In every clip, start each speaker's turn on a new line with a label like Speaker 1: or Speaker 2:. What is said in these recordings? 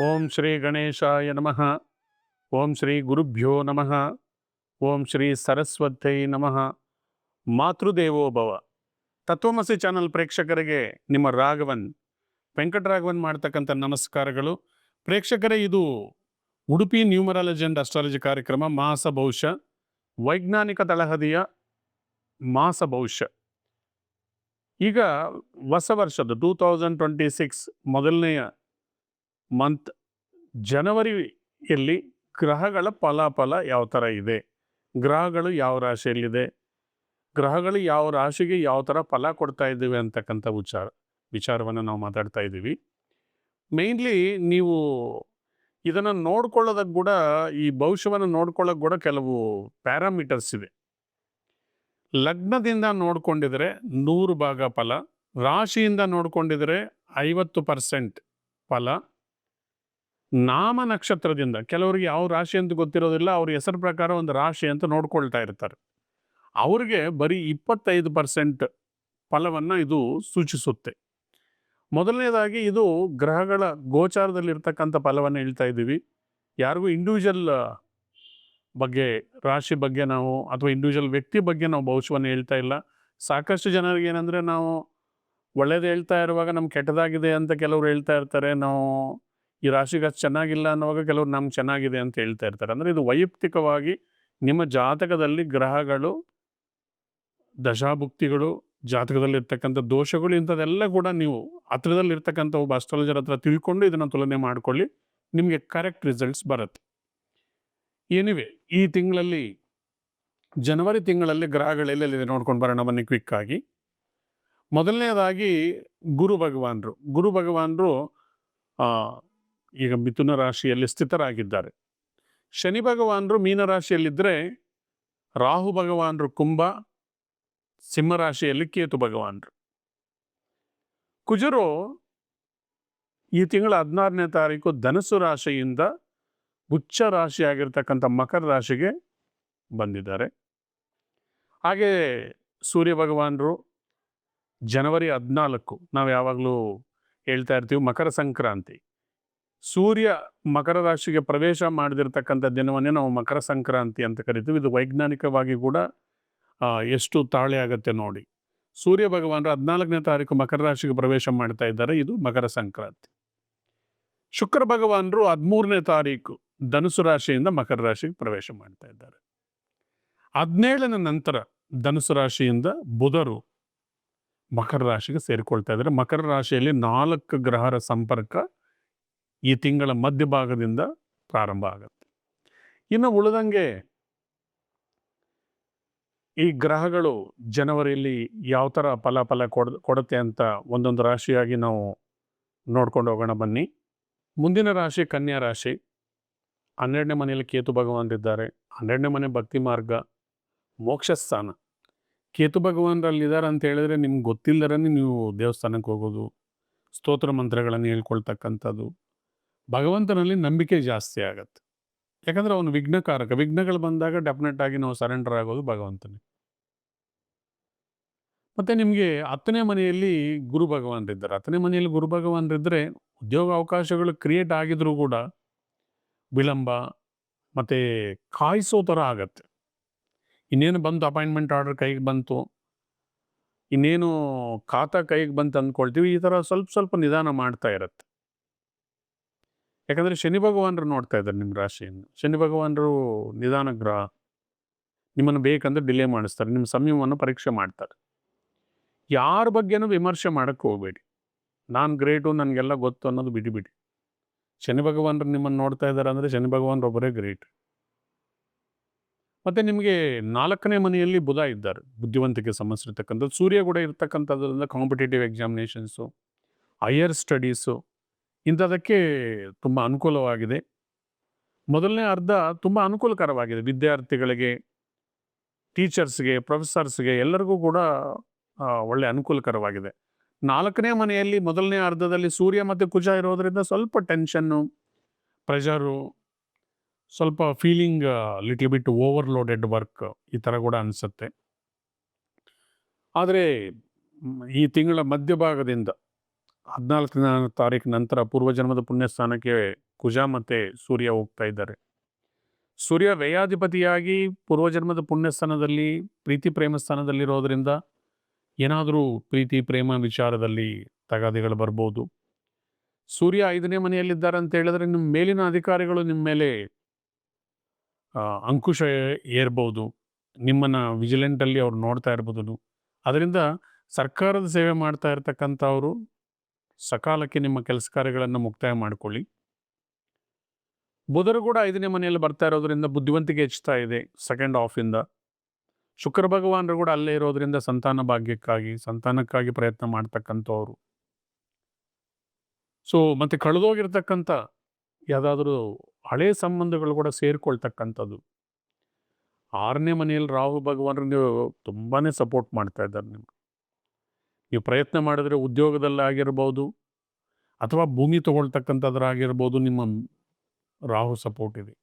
Speaker 1: ಓಂ ಶ್ರೀ ಗಣೇಶಾಯ ನಮಃ. ಓಂ ಶ್ರೀ ಗುರುಭ್ಯೋ ನಮಃ. ಓಂ ಶ್ರೀ ಸರಸ್ವತೈ ನಮಃ. ಮಾತೃದೇವೋಭವ ತತ್ವಮಸಿ ಚಾನಲ್ ಪ್ರೇಕ್ಷಕರಿಗೆ ನಿಮ್ಮ ರಾಘವನ್, ವೆಂಕಟರಾಘವನ್ ಮಾಡ್ತಕ್ಕಂಥ ನಮಸ್ಕಾರಗಳು. ಪ್ರೇಕ್ಷಕರೇ, ಇದು ಉಡುಪಿ ನ್ಯೂಮರಾಲಜಿ ಅಂಡ್ ಅಸ್ಟ್ರಾಲಜಿ ಕಾರ್ಯಕ್ರಮ ಮಾಸ ವೈಜ್ಞಾನಿಕ ತಳಹದಿಯ ಮಾಸ ಈಗ ಹೊಸ ವರ್ಷದ ಟೂ ತೌಸಂಡ್ ಟ್ವೆಂಟಿ ಸಿಕ್ಸ್ ಮೊದಲನೆಯ ಮಂತ್ ಜನವರಿಯಲ್ಲಿ ಗ್ರಹಗಳ ಫಲಾಫಲ ಯಾವ ಥರ ಇದೆ? ಗ್ರಹಗಳು ಯಾವ ರಾಶಿಯಲ್ಲಿದೆ? ಗ್ರಹಗಳು ಯಾವ ರಾಶಿಗೆ ಯಾವ ಥರ ಫಲ ಕೊಡ್ತಾ ಇದ್ದೀವಿ ಅಂತಕ್ಕಂಥ ವಿಚಾರ, ವಿಚಾರವನ್ನು ನಾವು ಮಾತಾಡ್ತಾ ಇದ್ದೀವಿ. ಮೇಯ್ನ್ಲಿ ನೀವು ಇದನ್ನು ನೋಡ್ಕೊಳ್ಳೋದಕ್ಕೆ ಕೂಡ, ಈ ಭವಿಷ್ಯವನ್ನು ನೋಡ್ಕೊಳ್ಳೋಕೆ ಕೂಡ ಕೆಲವು ಪ್ಯಾರಾಮೀಟರ್ಸ್ ಇದೆ. ಲಗ್ನದಿಂದ ನೋಡ್ಕೊಂಡಿದ್ರೆ ನೂರು ಭಾಗ ಫಲ, ರಾಶಿಯಿಂದ ನೋಡ್ಕೊಂಡಿದ್ರೆ ಐವತ್ತು ಪರ್ಸೆಂಟ್ ಫಲ ನಾಮ ನಕ್ಷತ್ರದಿಂದ ಕೆಲವರಿಗೆ ಯಾವ ರಾಶಿ ಅಂತ ಗೊತ್ತಿರೋದಿಲ್ಲ, ಅವ್ರ ಹೆಸರು ಪ್ರಕಾರ ಒಂದು ರಾಶಿ ಅಂತ ನೋಡ್ಕೊಳ್ತಾ ಇರ್ತಾರೆ. ಅವ್ರಿಗೆ ಬರೀ ಇಪ್ಪತ್ತೈದು ಪರ್ಸೆಂಟ್ ಫಲವನ್ನು ಇದು ಸೂಚಿಸುತ್ತೆ. ಮೊದಲನೇದಾಗಿ ಇದು ಗ್ರಹಗಳ ಗೋಚಾರದಲ್ಲಿರ್ತಕ್ಕಂಥ ಫಲವನ್ನು ಹೇಳ್ತಾ ಇದ್ದೀವಿ. ಯಾರಿಗೂ ಇಂಡಿವಿಜುವಲ್ ಬಗ್ಗೆ, ರಾಶಿ ಬಗ್ಗೆ ನಾವು ಅಥವಾ ಇಂಡಿವಿಜುವಲ್ ವ್ಯಕ್ತಿ ಬಗ್ಗೆ ನಾವು ಭವಿಷ್ಯವನ್ನು ಹೇಳ್ತಾ ಇಲ್ಲ. ಸಾಕಷ್ಟು ಜನರಿಗೆ ಏನಂದರೆ ನಾವು ಒಳ್ಳೇದು ಹೇಳ್ತಾ ಇರುವಾಗ ನಮ್ಗೆ ಕೆಟ್ಟದಾಗಿದೆ ಅಂತ ಕೆಲವರು ಹೇಳ್ತಾ ಇರ್ತಾರೆ. ನಾವು ಈ ರಾಶಿಗೆ ಚೆನ್ನಾಗಿಲ್ಲ ಅನ್ನುವಾಗ ಕೆಲವರು ನಮ್ಗೆ ಚೆನ್ನಾಗಿದೆ ಅಂತ ಹೇಳ್ತಾ ಇರ್ತಾರೆ. ಅಂದರೆ ಇದು ವೈಯಕ್ತಿಕವಾಗಿ ನಿಮ್ಮ ಜಾತಕದಲ್ಲಿ ಗ್ರಹಗಳು, ದಶಾಭುಕ್ತಿಗಳು ಜಾತಕದಲ್ಲಿ ಇರ್ತಕ್ಕಂಥ ದೋಷಗಳು ಇಂಥದ್ದೆಲ್ಲ ಕೂಡ ನೀವು ಹತ್ರದಲ್ಲಿರ್ತಕ್ಕಂಥ ಒಬ್ಬ ಅಸ್ಟ್ರಾಲಜರ್ ಹತ್ರ ತಿಳ್ಕೊಂಡು ಇದನ್ನು ತುಲನೆ ಮಾಡ್ಕೊಳ್ಳಿ, ನಿಮಗೆ ಕರೆಕ್ಟ್ ರಿಸಲ್ಟ್ಸ್ ಬರುತ್ತೆ. ಏನಿವೆ ಈ ತಿಂಗಳಲ್ಲಿ, ಜನವರಿ ತಿಂಗಳಲ್ಲಿ ಗ್ರಹಗಳೆಲ್ಲೆಲ್ಲಿದೆ ನೋಡ್ಕೊಂಡು ಬರೋಣ, ಬನ್ನಿ ಕ್ವಿಕ್ ಆಗಿ. ಮೊದಲನೇದಾಗಿ ಗುರು ಭಗವಾನರು. ಗುರು ಭಗವಾನರು ಈಗ ಮಿಥುನ ರಾಶಿಯಲ್ಲಿ ಸ್ಥಿತರಾಗಿದ್ದಾರೆ. ಶನಿ ಭಗವಾನರು ಮೀನ ರಾಶಿಯಲ್ಲಿದ್ದರೆ ರಾಹು ಭಗವಾನರು ಕುಂಭ ಸಿಂಹರಾಶಿಯಲ್ಲಿ ಕೇತು ಭಗವಾನರು. ಕುಜರು ಈ ತಿಂಗಳ ಹದಿನಾರನೇ ತಾರೀಕು ಧನಸ್ಸು ರಾಶಿಯಿಂದ ಉಚ್ಚ ರಾಶಿಯಾಗಿರ್ತಕ್ಕಂಥ ಮಕರ ರಾಶಿಗೆ ಬಂದಿದ್ದಾರೆ. ಹಾಗೆ ಸೂರ್ಯ ಭಗವಾನರು ಜನವರಿ ಹದಿನಾಲ್ಕು, ನಾವು ಯಾವಾಗಲೂ ಹೇಳ್ತಾ ಇರ್ತೀವಿ ಮಕರ ಸಂಕ್ರಾಂತಿ. ಸೂರ್ಯ ಮಕರ ರಾಶಿಗೆ ಪ್ರವೇಶ ಮಾಡದಿರ್ತಕ್ಕಂಥ ದಿನವನ್ನೇ ನಾವು ಮಕರ ಸಂಕ್ರಾಂತಿ ಅಂತ ಕರಿತೀವಿ. ಇದು ವೈಜ್ಞಾನಿಕವಾಗಿ ಕೂಡ ಎಷ್ಟು ತಾಳೆ ಆಗತ್ತೆ ನೋಡಿ. ಸೂರ್ಯ ಭಗವಾನರು ಹದಿನಾಲ್ಕನೇ ತಾರೀಕು ಮಕರ ರಾಶಿಗೆ ಪ್ರವೇಶ ಮಾಡ್ತಾ ಇದ್ದಾರೆ. ಇದು ಮಕರ ಸಂಕ್ರಾಂತಿ. ಶುಕ್ರ ಭಗವಾನರು ಹದಿಮೂರನೇ ತಾರೀಕು ಧನುಸು ರಾಶಿಯಿಂದ ಮಕರ ರಾಶಿಗೆ ಪ್ರವೇಶ ಮಾಡ್ತಾ ಇದ್ದಾರೆ. ಹದಿನೇಳನೇ ನಂತರ ಧನುಸು ರಾಶಿಯಿಂದ ಬುಧರು ಮಕರ ರಾಶಿಗೆ ಸೇರಿಕೊಳ್ತಾ ಇದ್ದಾರೆ. ಮಕರ ರಾಶಿಯಲ್ಲಿ ನಾಲ್ಕು ಗ್ರಹರ ಸಂಪರ್ಕ ಈ ತಿಂಗಳ ಮಧ್ಯಭಾಗದಿಂದ ಪ್ರಾರಂಭ ಆಗುತ್ತೆ. ಇನ್ನು ಉಳಿದಂಗೆ ಈ ಗ್ರಹಗಳು ಜನವರಿಯಲ್ಲಿ ಯಾವ ಥರ ಫಲ ಕೊಡ, ಕೊಡುತ್ತೆ ಅಂತ ಒಂದೊಂದು ರಾಶಿಯಾಗಿ ನಾವು ನೋಡ್ಕೊಂಡು ಹೋಗೋಣ ಬನ್ನಿ. ಮುಂದಿನ ರಾಶಿ ಕನ್ಯಾ ರಾಶಿ. ಹನ್ನೆರಡನೇ ಮನೆಯಲ್ಲಿ ಕೇತು ಭಗವಾನರಿದ್ದಾರೆ ಹನ್ನೆರಡನೇ ಮನೆ ಭಕ್ತಿ ಮಾರ್ಗ, ಮೋಕ್ಷ ಸ್ಥಾನ. ಕೇತು ಭಗವಾನರಲ್ಲಿದ್ದಾರೆ ಅಂತ ಹೇಳಿದ್ರೆ ನಿಮ್ಗೆ ಗೊತ್ತಿಲ್ಲದೇ ನೀವು ದೇವಸ್ಥಾನಕ್ಕೆ ಹೋಗೋದು, ಸ್ತೋತ್ರ ಮಂತ್ರಗಳನ್ನು ಹೇಳ್ಕೊಳ್ತಕ್ಕಂಥದ್ದು. ಭಗವಂತನಲ್ಲಿ ನಂಬಿಕೆ ಜಾಸ್ತಿ ಆಗತ್ತೆ. ಯಾಕಂದ್ರೆ ಅವನು ವಿಘ್ನಕಾರಕ. ವಿಘ್ನಗಳು ಬಂದಾಗ ಡೆಫಿನೆಟ್ ಆಗಿ ನಾವು ಸರೆಂಡರ್ ಆಗೋದು ಭಗವಂತನಿಗೆ ಮತ್ತೆ ನಿಮಗೆ ಹತ್ತನೇ ಮನೆಯಲ್ಲಿ ಗುರು ಭಗವಾನರಿದ್ದಾರೆ. ಹತ್ತನೇ ಮನೆಯಲ್ಲಿ ಗುರು ಭಗವಾನರಿದ್ದರೆ ಉದ್ಯೋಗ ಅವಕಾಶಗಳು ಕ್ರಿಯೇಟ್ ಆಗಿದ್ರೂ ಕೂಡ ವಿಳಂಬ, ಮತ್ತೆ ಕಾಯಿಸೋ ಥರ ಆಗತ್ತೆ. ಇನ್ನೇನು ಬಂತು ಅಪಾಯಿಂಟ್ಮೆಂಟ್ ಆರ್ಡರ್ ಕೈಗೆ ಬಂತು, ಇನ್ನೇನು ಖಾತಾ ಕೈಗೆ ಬಂತು ಅಂದ್ಕೊಳ್ತೀವಿ. ಈ ಥರ ಸ್ವಲ್ಪ ಸ್ವಲ್ಪ ನಿಧಾನ ಮಾಡ್ತಾ ಇರತ್ತೆ. ಯಾಕಂದ್ರೆ ಶನಿ ಭಗವಾನರು ನೋಡ್ತಾ ಇದ್ದಾರೆ ನಿಮ್ಮ ರಾಶಿಯನ್ನು. ಶನಿ ಭಗವಾನರು ನಿಧಾನ ಗ್ರಹ ನಿಮ್ಮನ್ನು ಬೇಕಂದ್ರೆ ಡಿಲೇ ಮಾಡಿಸ್ತಾರೆ, ನಿಮ್ಮ ಸಂಯಮವನ್ನು ಪರೀಕ್ಷೆ ಮಾಡ್ತಾರೆ. ಯಾರ ಬಗ್ಗೆನೂ ವಿಮರ್ಶೆ ಮಾಡೋಕ್ಕೆ ಹೋಗಬೇಡಿ. ನಾನು ಗ್ರೇಟು ನನಗೆಲ್ಲ ಗೊತ್ತು ಅನ್ನೋದು ಬಿಡಿ ಬಿಡಿ ಶನಿ ಭಗವಾನರು ನಿಮ್ಮನ್ನು ನೋಡ್ತಾ ಇದ್ದಾರೆ ಅಂದರೆ ಶನಿ ಭಗವಾನರು ಒಬ್ಬರೇ ಗ್ರೇಟ್ ಮತ್ತು ನಿಮಗೆ ನಾಲ್ಕನೇ ಮನೆಯಲ್ಲಿ ಬುಧ ಇದ್ದಾರೆ. ಬುದ್ಧಿವಂತಿಕೆ ಸಮಸ್ಯೆ ಇರ್ತಕ್ಕಂಥದ್ದು ಸೂರ್ಯ ಕೂಡ ಇರ್ತಕ್ಕಂಥದ್ರಿಂದ ಕಾಂಪಿಟೇಟಿವ್ ಎಕ್ಸಾಮಿನೇಷನ್ಸು ಹೈಯರ್ ಸ್ಟಡೀಸು ಇಂಥದಕ್ಕೆ ತುಂಬ ಅನುಕೂಲವಾಗಿದೆ. ಮೊದಲನೇ ಅರ್ಧ ತುಂಬ ಅನುಕೂಲಕರವಾಗಿದೆ. ವಿದ್ಯಾರ್ಥಿಗಳಿಗೆ, ಟೀಚರ್ಸ್ಗೆ, ಪ್ರೊಫೆಸರ್ಸ್ಗೆ ಎಲ್ಲರಿಗೂ ಕೂಡ ಒಳ್ಳೆ ಅನುಕೂಲಕರವಾಗಿದೆ. ನಾಲ್ಕನೇ ಮನೆಯಲ್ಲಿ ಮೊದಲನೇ ಅರ್ಧದಲ್ಲಿ ಸೂರ್ಯ ಮತ್ತು ಕುಜ ಇರೋದ್ರಿಂದ ಸ್ವಲ್ಪ ಟೆನ್ಷನ್ನು, ಪ್ರೆಷರು, ಸ್ವಲ್ಪ feeling, little bit overloaded work ಈ ಥರ ಕೂಡ ಅನಿಸುತ್ತೆ. ಆದರೆ, ಈ ತಿಂಗಳ ಮಧ್ಯಭಾಗದಿಂದ ಹದಿನಾಲ್ಕನೇ ತಾರೀಕು ನಂತರ ಪೂರ್ವಜನ್ಮದ ಪುಣ್ಯಸ್ಥಾನಕ್ಕೆ ಕುಜ ಮತ್ತು ಸೂರ್ಯ ಹೋಗ್ತಾ ಇದ್ದಾರೆ. ಸೂರ್ಯ ವ್ಯಯಾಧಿಪತಿಯಾಗಿ ಪೂರ್ವಜನ್ಮದ ಪುಣ್ಯಸ್ಥಾನದಲ್ಲಿ, ಪ್ರೀತಿ ಪ್ರೇಮ ಸ್ಥಾನದಲ್ಲಿರೋದ್ರಿಂದ ಏನಾದರೂ ಪ್ರೀತಿ, ಪ್ರೇಮ ವಿಚಾರದಲ್ಲಿ ತಗಾದೆಗಳು ಬರ್ಬೋದು. ಸೂರ್ಯ ಐದನೇ ಮನೆಯಲ್ಲಿದ್ದಾರೆ ಅಂತ ಹೇಳಿದ್ರೆ ನಿಮ್ಮ ಮೇಲಿನ ಅಧಿಕಾರಿಗಳು ನಿಮ್ಮ ಮೇಲೆ ಅಂಕುಶ ಏರ್ಬೋದು. ನಿಮ್ಮನ್ನು ವಿಜಿಲೆಂಟಲ್ಲಿ ಅವ್ರು ನೋಡ್ತಾ ಇರ್ಬೋದು. ಅದರಿಂದ ಸರ್ಕಾರದ ಸೇವೆ ಮಾಡ್ತಾ ಇರ್ತಕ್ಕಂಥವ್ರು ಸಕಾಲಕ್ಕೆ ನಿಮ್ಮ ಕೆಲಸ ಕಾರ್ಯಗಳನ್ನು ಮುಕ್ತಾಯ ಮಾಡಿಕೊಳ್ಳಿ. ಬುಧರು ಕೂಡ ಐದನೇ ಮನೆಯಲ್ಲಿ ಬರ್ತಾ ಇರೋದ್ರಿಂದ ಬುದ್ಧಿವಂತಿಕೆ ಹೆಚ್ಚುತ್ತಾ ಇದೆ ಸೆಕೆಂಡ್ ಆಫಿಂದ ಶುಕ್ರ ಭಗವಾನರು ಕೂಡ ಅಲ್ಲೇ ಇರೋದ್ರಿಂದ ಸಂತಾನ ಭಾಗ್ಯಕ್ಕಾಗಿ, ಸಂತಾನಕ್ಕಾಗಿ ಪ್ರಯತ್ನ ಮಾಡ್ತಕ್ಕಂಥವ್ರು. ಸೊ ಮತ್ತೆ ಕಳೆದೋಗಿರ್ತಕ್ಕಂಥ ಯಾವುದಾದ್ರೂ ಹಳೆ ಸಂಬಂಧಗಳು ಕೂಡ ಸೇರಿಕೊಳ್ತಕ್ಕಂಥದ್ದು. ಆರನೇ ಮನೆಯಲ್ಲಿ ರಾಹು ಭಗವಾನರು ನೀವು ತುಂಬಾ ಸಪೋರ್ಟ್ ಮಾಡ್ತಾ ಇದ್ದಾರೆ ನಿಮ್ಗೆ. ನೀವು ಪ್ರಯತ್ನ ಮಾಡಿದರೆ ಉದ್ಯೋಗದಲ್ಲಾಗಿರ್ಬೋದು ಅಥವಾ ಭೂಮಿ ತೊಗೊಳ್ತಕ್ಕಂಥದ್ರಾಗಿರ್ಬೋದು ನಿಮ್ಮ ರಾಹು ಸಪೋರ್ಟ್ ಇದೆ.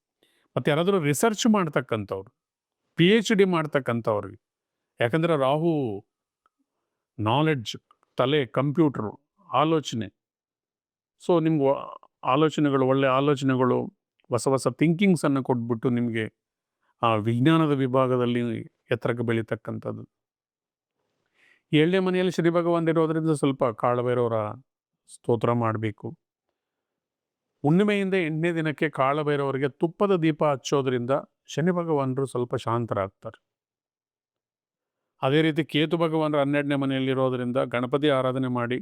Speaker 1: ಮತ್ತು ಯಾರಾದರೂ ರಿಸರ್ಚ್ ಮಾಡ್ತಕ್ಕಂಥವ್ರು ಪಿ ಎಚ್ ಡಿ ಮಾಡ್ತಕ್ಕಂಥವ್ರಿಗೆ, ಯಾಕಂದರೆ ರಾಹು ನಾಲೆಡ್ಜ್ ತಲೆ ಕಂಪ್ಯೂಟ್ರು ಆಲೋಚನೆ. ಸೊ ನಿಮ್ಗೆ ಆಲೋಚನೆಗಳು, ಒಳ್ಳೆ ಆಲೋಚನೆಗಳು, ಹೊಸ ಹೊಸ ಥಿಂಕಿಂಗ್ಸನ್ನು ಕೊಟ್ಬಿಟ್ಟು ನಿಮಗೆ ಆ ವಿಜ್ಞಾನದ ವಿಭಾಗದಲ್ಲಿ ಎತ್ತರಕ್ಕೆ ಬೆಳೀತಕ್ಕಂಥದ್ದು. ಏಳನೇ ಮನೆಯಲ್ಲಿ ಶ್ರೀ ಭಗವಾನ್ ಇರೋದ್ರಿಂದ ಸ್ವಲ್ಪ ಕಾಳಭೈರವರ ಸ್ತೋತ್ರ ಮಾಡಬೇಕು. ಹುಣ್ಣಿಮೆಯಿಂದ ಎಂಟನೇ ದಿನಕ್ಕೆ ಕಾಳಭೈರವರಿಗೆ ತುಪ್ಪದ ದೀಪ ಹಚ್ಚೋದ್ರಿಂದ ಶನಿ ಭಗವಾನರು ಸ್ವಲ್ಪ ಶಾಂತರಾಗ್ತಾರೆ. ಅದೇ ರೀತಿ ಕೇತು ಭಗವಾನರು ಹನ್ನೆರಡನೇ ಮನೆಯಲ್ಲಿರೋದರಿಂದ ಗಣಪತಿ ಆರಾಧನೆ ಮಾಡಿ,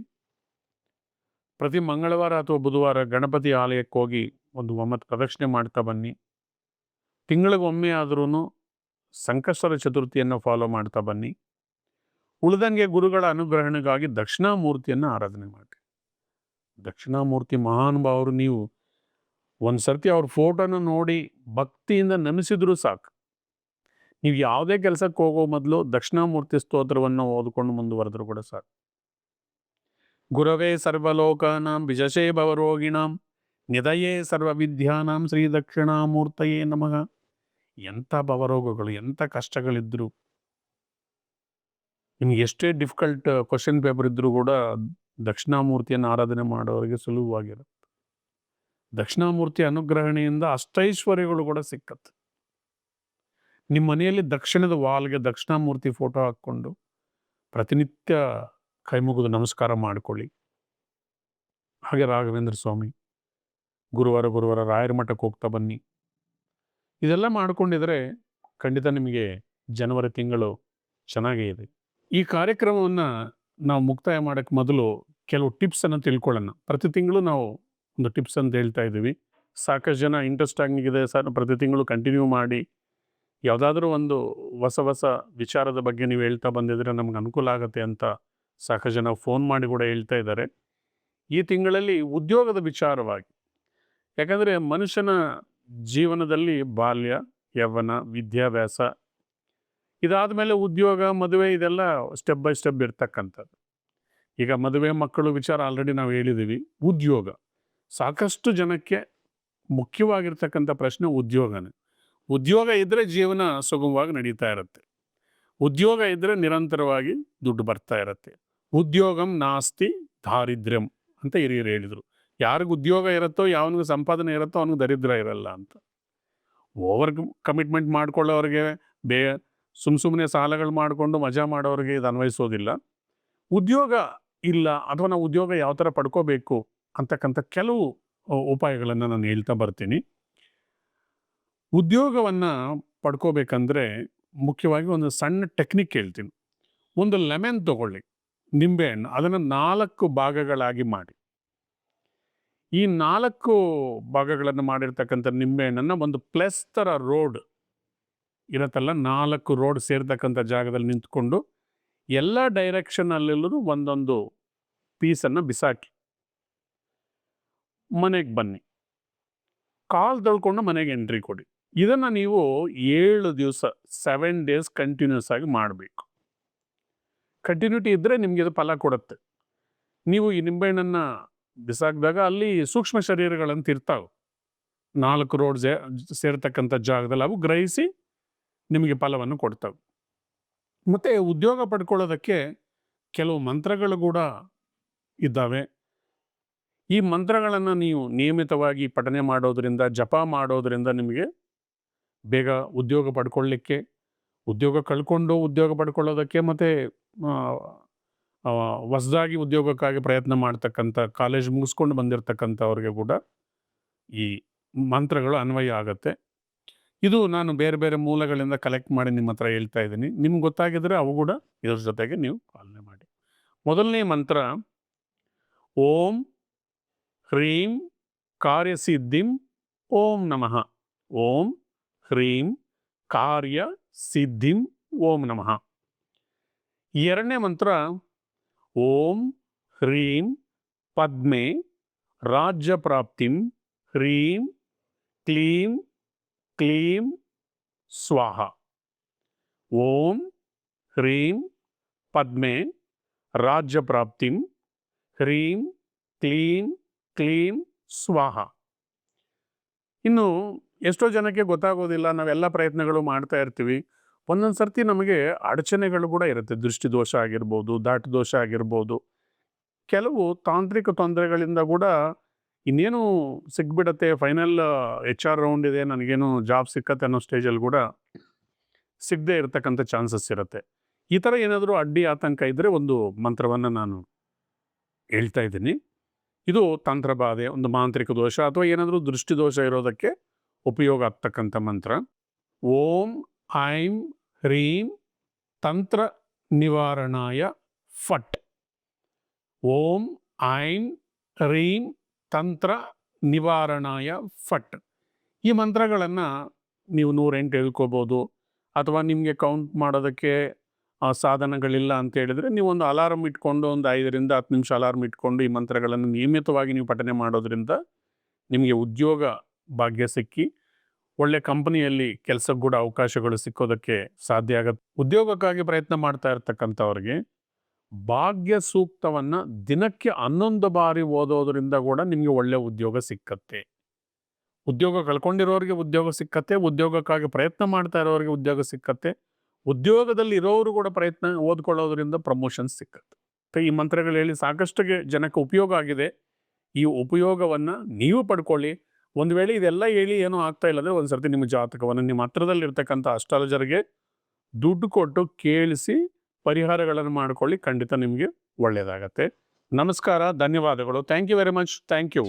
Speaker 1: ಪ್ರತಿ ಮಂಗಳವಾರ ಅಥವಾ ಬುಧವಾರ ಗಣಪತಿ ಆಲಯಕ್ಕೆ ಹೋಗಿ ಒಂದು ಒಮ್ಮತ್ತು ಪ್ರದಕ್ಷಿಣೆ ಮಾಡ್ತಾ ಬನ್ನಿ. ತಿಂಗಳಿಗೊಮ್ಮೆ ಆದ್ರೂ ಸಂಕಷ್ಟರ ಚತುರ್ಥಿಯನ್ನು ಫಾಲೋ ಮಾಡ್ತಾ ಬನ್ನಿ. ಉಳಿದಂಗೆ ಗುರುಗಳ ಅನುಗ್ರಹಣೆಗಾಗಿ ದಕ್ಷಿಣಾಮೂರ್ತಿಯನ್ನು ಆರಾಧನೆ ಮಾಡಿ ದಕ್ಷಿಣಾಮೂರ್ತಿ ಮಹಾನುಭಾವರು ನೀವು ಒಂದು ಸರ್ತಿ ಅವ್ರ ಫೋಟೋನ ನೋಡಿ ಭಕ್ತಿಯಿಂದ ನೆನೆಸಿದ್ರೂ ಸಾಕು. ನೀವು ಯಾವುದೇ ಕೆಲಸಕ್ಕೆ ಹೋಗೋ ಮೊದಲು ದಕ್ಷಿಣಾಮೂರ್ತಿ ಸ್ತೋತ್ರವನ್ನು ಓದ್ಕೊಂಡು ಮುಂದುವರೆದ್ರು ಕೂಡ ಸಾಕು. ಗುರವೇ ಸರ್ವಲೋಕಾನಾಂ ವಿಜಶೇ ಭವರೋಗಿಣಾಂ ನಿದಯೇ ಸರ್ವವಿದ್ಯಾನಾಂ ಶ್ರೀ ದಕ್ಷಿಣಾಮೂರ್ತಯೇ ನಮಃ. ಎಂಥ ಭವರೋಗಗಳು, ಎಂಥ ಕಷ್ಟಗಳಿದ್ರು ನಿಮ್ಗೆ ಎಷ್ಟೇ ಡಿಫಿಕಲ್ಟ್ ಕ್ವಶನ್ ಪೇಪರ್ ಇದ್ದರೂ ಕೂಡ ದಕ್ಷಿಣಾಮೂರ್ತಿಯನ್ನು ಆರಾಧನೆ ಮಾಡೋರಿಗೆ ಸುಲಭವಾಗಿರುತ್ತೆ. ದಕ್ಷಿಣಾಮೂರ್ತಿ ಅನುಗ್ರಹಣೆಯಿಂದ ಅಷ್ಟೈಶ್ವರ್ಯಗಳು ಕೂಡ ಸಿಕ್ಕತ್ತೆ. ನಿಮ್ಮ ಮನೆಯಲ್ಲಿ ದಕ್ಷಿಣದ ವಾಲ್ಗೆ ದಕ್ಷಿಣಾಮೂರ್ತಿ ಫೋಟೋ ಹಾಕ್ಕೊಂಡು ಪ್ರತಿನಿತ್ಯ ಕೈ ಮುಗಿದು ನಮಸ್ಕಾರ ಮಾಡಿಕೊಳ್ಳಿ. ಹಾಗೆ ರಾಘವೇಂದ್ರ ಸ್ವಾಮಿ, ಗುರುವಾರ ಗುರುವಾರ ರಾಯರ ಮಠಕ್ಕೆ ಹೋಗ್ತಾ ಬನ್ನಿ. ಇದೆಲ್ಲ ಮಾಡಿಕೊಂಡಿದ್ರೆ ಖಂಡಿತ ನಿಮಗೆ ಜನವರಿ ತಿಂಗಳು ಚೆನ್ನಾಗೇ ಇದೆ. ಈ ಕಾರ್ಯಕ್ರಮವನ್ನು ನಾವು ಮುಕ್ತಾಯ ಮಾಡೋಕ್ಕೆ ಮೊದಲು ಕೆಲವು ಟಿಪ್ಸನ್ನು ತಿಳ್ಕೊಳ್ಳೋಣ. ಪ್ರತಿ ತಿಂಗಳು ನಾವು ಒಂದು ಟಿಪ್ಸ್ ಅಂತ ಹೇಳ್ತಾ ಇದ್ದೀವಿ. ಸಾಕಷ್ಟು ಜನ ಇಂಟ್ರೆಸ್ಟ್ ಆಗಿದೆ ಸರ್. ಪ್ರತಿ ತಿಂಗಳು ಕಂಟಿನ್ಯೂ ಮಾಡಿ. ಯಾವುದಾದ್ರೂ ಒಂದು ಹೊಸ ಹೊಸ ವಿಚಾರದ ಬಗ್ಗೆ ನೀವು ಹೇಳ್ತಾ ಬಂದಿದ್ರೆ ನಮ್ಗೆ ಅನುಕೂಲ ಆಗುತ್ತೆ ಅಂತ ಸಾಕಷ್ಟು ಜನ ಫೋನ್ ಮಾಡಿ ಕೂಡ ಹೇಳ್ತಾ ಇದ್ದಾರೆ. ಈ ತಿಂಗಳಲ್ಲಿ ಉದ್ಯೋಗದ ವಿಚಾರವಾಗಿ, ಯಾಕಂದರೆ ಮನುಷ್ಯನ ಜೀವನದಲ್ಲಿ ಬಾಲ್ಯ, ಯೌವನ, ವಿದ್ಯಾಭ್ಯಾಸ ಇದಾದ ಮೇಲೆ ಉದ್ಯೋಗ, ಮದುವೆ ಇದೆಲ್ಲ ಸ್ಟೆಪ್ ಬೈ ಸ್ಟೆಪ್ ಇರ್ತಕ್ಕಂಥದ್ದು. ಈಗ ಮದುವೆ ಮಕ್ಕಳು ವಿಚಾರ ಆಲ್ರೆಡಿ ನಾವು ಹೇಳಿದ್ದೀವಿ ಉದ್ಯೋಗ. ಸಾಕಷ್ಟು ಜನಕ್ಕೆ ಮುಖ್ಯವಾಗಿರ್ತಕ್ಕಂಥ ಪ್ರಶ್ನೆ ಉದ್ಯೋಗನೇ. ಉದ್ಯೋಗ ಇದ್ದರೆ ಜೀವನ ಸುಗಮವಾಗಿ ನಡೀತಾ ಇರುತ್ತೆ. ಉದ್ಯೋಗ ಇದ್ದರೆ ನಿರಂತರವಾಗಿ ದುಡ್ಡು ಬರ್ತಾ ಇರುತ್ತೆ. ಉದ್ಯೋಗಂ ನಾಸ್ತಿ ದಾರಿದ್ರ್ಯಂ ಅಂತ ಹಿರಿಯರು ಹೇಳಿದರು. ಯಾರಿಗೂ ಉದ್ಯೋಗ ಇರುತ್ತೋ, ಯಾವನಿಗೆ ಸಂಪಾದನೆ ಇರುತ್ತೋ, ಅವನಿಗೆ ದರಿದ್ರ ಇರಲ್ಲ ಅಂತ. ಓವರ್ ಕಮಿಟ್ಮೆಂಟ್ ಮಾಡ್ಕೊಳ್ಳೋರಿಗೆ ಬೇ ಸುಮ್ಮ ಸುಮ್ಮನೆ ಸಾಲಗಳು ಮಾಡಿಕೊಂಡು ಮಜಾ ಮಾಡೋರಿಗೆ ಇದು ಅನ್ವಯಿಸೋದಿಲ್ಲ. ಉದ್ಯೋಗ ಇಲ್ಲ ಅಥವಾ ನಾವು ಉದ್ಯೋಗ ಯಾವ ಥರ ಪಡ್ಕೋಬೇಕು ಅಂತಕ್ಕಂಥ ಕೆಲವು ಉಪಾಯಗಳನ್ನು ನಾನು ಹೇಳ್ತಾ ಬರ್ತೀನಿ. ಉದ್ಯೋಗವನ್ನು ಪಡ್ಕೋಬೇಕಂದ್ರೆ ಮುಖ್ಯವಾಗಿ ಒಂದು ಸಣ್ಣ ಟೆಕ್ನಿಕ್ ಹೇಳ್ತೀನಿ. ಒಂದು ಲೆಮನ್ ತಗೊಳ್ಳಿ ನಿಂಬೆಹಣ್ಣು ಅದನ್ನು ನಾಲ್ಕು ಭಾಗಗಳಾಗಿ ಮಾಡಿ. ಈ ನಾಲ್ಕು ಭಾಗಗಳನ್ನು ಮಾಡಿರ್ತಕ್ಕಂಥ ನಿಂಬೆಹಣ್ಣನ್ನು ಒಂದು ಪ್ಲಸ್ ಥರ ರೋಡ್ ಇರತ್ತಲ್ಲ, ನಾಲ್ಕು ರೋಡ್ ಸೇರ್ತಕ್ಕಂಥ ಜಾಗದಲ್ಲಿ ನಿಂತ್ಕೊಂಡು ಎಲ್ಲ ಡೈರೆಕ್ಷನಲ್ಲೂ ಒಂದೊಂದು ಪೀಸನ್ನು ಬಿಸಾಕಿ ಮನೆಗೆ ಬನ್ನಿ. ಕಾಲ್ ತಳ್ಕೊಂಡು ಮನೆಗೆ ಎಂಟ್ರಿ ಕೊಡಿ. ಇದನ್ನು ನೀವು ಏಳು ದಿವಸ ಸೆವೆನ್ ಡೇಸ್ ಕಂಟಿನ್ಯೂಸ್ ಆಗಿ ಮಾಡಬೇಕು. ಕಂಟಿನ್ಯೂಟಿ ಇದ್ದರೆ ನಿಮಗೆ ಇದು ಫಲ ಕೊಡುತ್ತೆ. ನೀವು ಈ ನಿಂಬೆಹಣ್ಣನ್ನು ಬಿಸಾಕಿದಾಗ ಅಲ್ಲಿ ಸೂಕ್ಷ್ಮ ಶರೀರಗಳಂತ ಇರ್ತಾವೆ ನಾಲ್ಕು ರೋಡ್ ಸೇರ್ತಕ್ಕಂಥ ಜಾಗದಲ್ಲಿ ಅವು ಗ್ರಹಿಸಿ ನಿಮಗೆ ಫಲವನ್ನು ಕೊಡ್ತವೆ. ಮತ್ತು ಉದ್ಯೋಗ ಪಡ್ಕೊಳ್ಳೋದಕ್ಕೆ ಕೆಲವು ಮಂತ್ರಗಳು ಕೂಡ ಇದ್ದಾವೆ. ಈ ಮಂತ್ರಗಳನ್ನು ನೀವು ನಿಯಮಿತವಾಗಿ ಪಠನೆ ಮಾಡೋದರಿಂದ, ಜಪ ಮಾಡೋದರಿಂದ ನಿಮಗೆ ಬೇಗ ಉದ್ಯೋಗ ಪಡ್ಕೊಳ್ಳಿಕ್ಕೆ, ಉದ್ಯೋಗ ಕಳ್ಕೊಂಡು ಉದ್ಯೋಗ ಪಡ್ಕೊಳ್ಳೋದಕ್ಕೆ ಮತ್ತು ಹೊಸದಾಗಿ ಉದ್ಯೋಗಕ್ಕಾಗಿ ಪ್ರಯತ್ನ ಮಾಡ್ತಕ್ಕಂಥ, ಕಾಲೇಜ್ ಮುಗಿಸ್ಕೊಂಡು ಬಂದಿರತಕ್ಕಂಥವ್ರಿಗೆ ಕೂಡ ಈ ಮಂತ್ರಗಳು ಅನ್ವಯ ಆಗುತ್ತೆ. ಇದು ನಾನು ಬೇರೆ ಬೇರೆ ಮೂಲಗಳಿಂದ ಕಲೆಕ್ಟ್ ಮಾಡಿ ನಿಮ್ಮ ಹತ್ರ ಹೇಳ್ತಾ ಇದ್ದೀನಿ. ನಿಮ್ಗೆ ಗೊತ್ತಾಗಿದ್ರೆ ಅವು ಕೂಡ ಇದ್ರ ಜೊತೆಗೆ ನೀವು ಪಾಲನೆ ಮಾಡಿ. ಮೊದಲನೇ ಮಂತ್ರ, ಓಂ ಹ್ರೀಂ ಕಾರ್ಯಸಿದ್ಧಿಂ ಓಂ ನಮಃ. ಓಂ ಹ್ರೀಂ ಕಾರ್ಯ ಸಿದ್ಧಿಂ ಓಂ ನಮಃ. ಎರಡನೇ ಮಂತ್ರ, ಓಂ ಹ್ರೀಂ ಪದ್ಮೆ ರಾಜ್ಯ ಪ್ರಾಪ್ತಿಂ ಹ್ರೀಂ ಕ್ಲೀಂ ಕ್ಲೀಂ ಸ್ವಾಹ ಓಂ ಹ್ರೀಂ ಪದ್ಮೆ ರಾಜ್ಯ ಪ್ರಾಪ್ತಿಂ ಹ್ರೀಂ ಕ್ಲೀಂ ಕ್ಲೀಂ ಸ್ವಾಹ ಇನ್ನು ಎಷ್ಟೋ ಜನಕ್ಕೆ ಗೊತ್ತಾಗೋದಿಲ್ಲ ನಾವೆಲ್ಲ ಪ್ರಯತ್ನಗಳು ಮಾಡ್ತಾ ಇರ್ತೀವಿ. ಒಂದೊಂದು ಸರ್ತಿ ನಮಗೆ ಅಡಚಣೆಗಳು ಕೂಡ ಇರುತ್ತೆ. ದೃಷ್ಟಿ ದೋಷ ಆಗಿರ್ಬೋದು ದಾಟ ದೋಷ ಆಗಿರ್ಬೋದು. ಕೆಲವು ತಾಂತ್ರಿಕ ತೊಂದರೆಗಳಿಂದ ಕೂಡ ಇನ್ನೇನು ಸಿಕ್ಬಿಡತ್ತೆ ಫೈನಲ್ ಎಚ್ ಆರ್ ರೌಂಡ್ ಇದೆ, ನನಗೇನು ಜಾಬ್ ಸಿಕ್ಕತ್ತೆ ಅನ್ನೋ ಸ್ಟೇಜಲ್ಲಿ ಕೂಡ ಸಿಗದೆ ಇರತಕ್ಕಂಥ ಚಾನ್ಸಸ್ ಇರುತ್ತೆ. ಈ ಥರ ಏನಾದರೂ ಅಡ್ಡಿ ಆತಂಕ ಇದ್ದರೆ ಒಂದು ಮಂತ್ರವನ್ನು ನಾನು ಹೇಳ್ತಾ ಇದ್ದೀನಿ. ಇದು ತಂತ್ರಬಾಧೆ ಒಂದು ಮಾಂತ್ರಿಕ ದೋಷ ಅಥವಾ ಏನಾದರೂ ದೃಷ್ಟಿ ದೋಷ ಇರೋದಕ್ಕೆ ಉಪಯೋಗ ಆಗ್ತಕ್ಕಂಥ ಮಂತ್ರ. ಓಂ ಐಂ ಹ್ರೀಂ ತಂತ್ರ ನಿವಾರಣಾಯ ಫಟ್. ಓಂ ಐಂ ಹ್ರೀಂ ತಂತ್ರ ನಿವಾರಣಾಯ ಫಟ್. ಈ ಮಂತ್ರಗಳನ್ನು ನೀವು ನೂರೆಂಟು ಹೇಳ್ಕೋಬೋದು ಅಥವಾ ನಿಮಗೆ ಕೌಂಟ್ ಮಾಡೋದಕ್ಕೆ ಸಾಧನಗಳಿಲ್ಲ ಅಂತ ಹೇಳಿದರೆ ಒಂದು ಅಲಾರಮ್ ಇಟ್ಕೊಂಡು ಒಂದು ಐದರಿಂದ ಹತ್ತು ನಿಮಿಷ ಅಲಾರ್ಮ್ ಇಟ್ಕೊಂಡು ಈ ಮಂತ್ರಗಳನ್ನು ನಿಯಮಿತವಾಗಿ ನೀವು ಪಠನೆ ಮಾಡೋದ್ರಿಂದ ನಿಮಗೆ ಉದ್ಯೋಗ ಭಾಗ್ಯ ಸಿಕ್ಕಿ, ಒಳ್ಳೆ ಕಂಪನಿಯಲ್ಲಿ ಕೆಲಸಕ್ಕೆ ಕೂಡ ಅವಕಾಶಗಳು ಸಿಕ್ಕೋದಕ್ಕೆ ಸಾಧ್ಯ ಆಗತ್ತೆ. ಉದ್ಯೋಗಕ್ಕಾಗಿ ಪ್ರಯತ್ನ ಮಾಡ್ತಾ ಇರ್ತಕ್ಕಂಥವ್ರಿಗೆ ಭಾಗ್ಯ ಸೂಕ್ತವನ್ನು ದಿನಕ್ಕೆ ಹನ್ನೊಂದು ಬಾರಿ ಓದೋದ್ರಿಂದ ಕೂಡ ನಿಮಗೆ ಒಳ್ಳೆ ಉದ್ಯೋಗ ಸಿಕ್ಕತ್ತೆ. ಉದ್ಯೋಗ ಕಳ್ಕೊಂಡಿರೋರಿಗೆ ಉದ್ಯೋಗ ಸಿಕ್ಕತ್ತೆ, ಉದ್ಯೋಗಕ್ಕಾಗಿ ಪ್ರಯತ್ನ ಮಾಡ್ತಾ ಇರೋರಿಗೆ ಉದ್ಯೋಗ ಸಿಕ್ಕತ್ತೆ, ಉದ್ಯೋಗದಲ್ಲಿ ಇರೋರು ಕೂಡ ಪ್ರಯತ್ನ ಓದ್ಕೊಳ್ಳೋದ್ರಿಂದ ಪ್ರಮೋಷನ್ ಸಿಕ್ಕತ್ತೆ. ಈ ಮಂತ್ರಗಳು ಹೇಳಿ ಸಾಕಷ್ಟು ಜನಕ್ಕೆ ಉಪಯೋಗ ಆಗಿದೆ. ಈ ಉಪಯೋಗವನ್ನು ನೀವು ಪಡ್ಕೊಳ್ಳಿ. ಒಂದು ವೇಳೆ ಇದೆಲ್ಲ ಹೇಳಿ ಏನೂ ಆಗ್ತಾ ಇಲ್ಲ ಅಂದರೆ ಒಂದು ಸರ್ತಿ ನಿಮ್ಮ ಜಾತಕವನ್ನು ನಿಮ್ಮ ಹತ್ರದಲ್ಲಿರ್ತಕ್ಕಂಥ ಅಷ್ಟಾಲಜರಿಗೆ ದುಡ್ಡು ಕೊಟ್ಟು ಕೇಳಿಸಿ ಪರಿಹಾರಗಳನ್ನು ಮಾಡ್ಕೊಳ್ಳಿ ಖಂಡಿತ ನಿಮಗೆ ಒಳ್ಳೆಯದಾಗತ್ತೆ ನಮಸ್ಕಾರ ಧನ್ಯವಾದಗಳು. Thank you very much thank you